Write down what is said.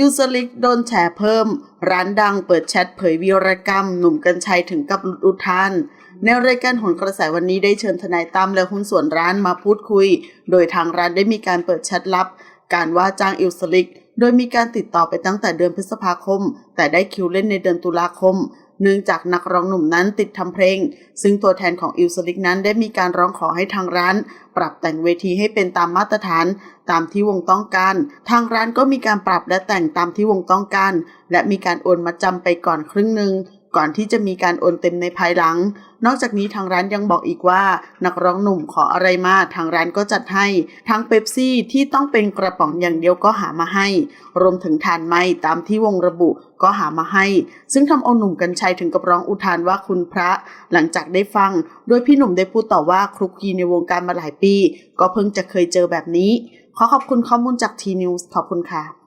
อิวสลิกโดนแฉเพิ่ม ร้านดังเปิดแชทเผยวีรกรรม หนุ่มกัญชัยถึงกับหลุดอุทานในรายการหนกระแสวันนี้ได้เชิญทนายตั้มและหุ้นส่วนร้านมาพูดคุย โดยทางร้านได้มีการเปิดแชทลับ การว่าจ้างอิลสลิก โดยมีการติดต่อไปตั้งแต่เดือนพฤษภาคม แต่ได้คิวเล่นในเดือนตุลาคม เนื่องจากนักร้องหนุ่มนั้นติดทำเพลง ซึ่งตัวแทนของอิลสลิกนั้นได้มีการร้องขอให้ทางร้าน ปรับแต่งเวทีให้เป็นตามมาตรฐาน ตามที่วงต้องการ ทางร้านก็มีการปรับและแต่งตามที่วงต้องการ และมีการโอนมาจำไปก่อนครึ่งหนึ่ง ก่อนที่จะมีการโอนเต็มในภายหลัง นอกจากนี้ทางร้านยังบอกอีกว่า นักร้องหนุ่มขออะไรมาทางร้านก็จัดให้ ทั้งเป๊ปซี่ที่ต้องเป็นกระป๋องอย่างเดียวก็หามาให้ รวมถึงทานไม้ตามที่วงระบุก็หามาให้ ซึ่งทำเอาหนุ่มกัญชัยถึงกับร้องอุทานว่าคุณพระ หลังจากได้ฟัง โดยพี่หนุ่มได้พูดต่อว่าคลุกคีในวงการมาหลายปี ก็เพิ่งจะเคยเจอแบบนี้ ขอขอบคุณข้อมูลจากทีนิวส์ขอบคุณค่ะ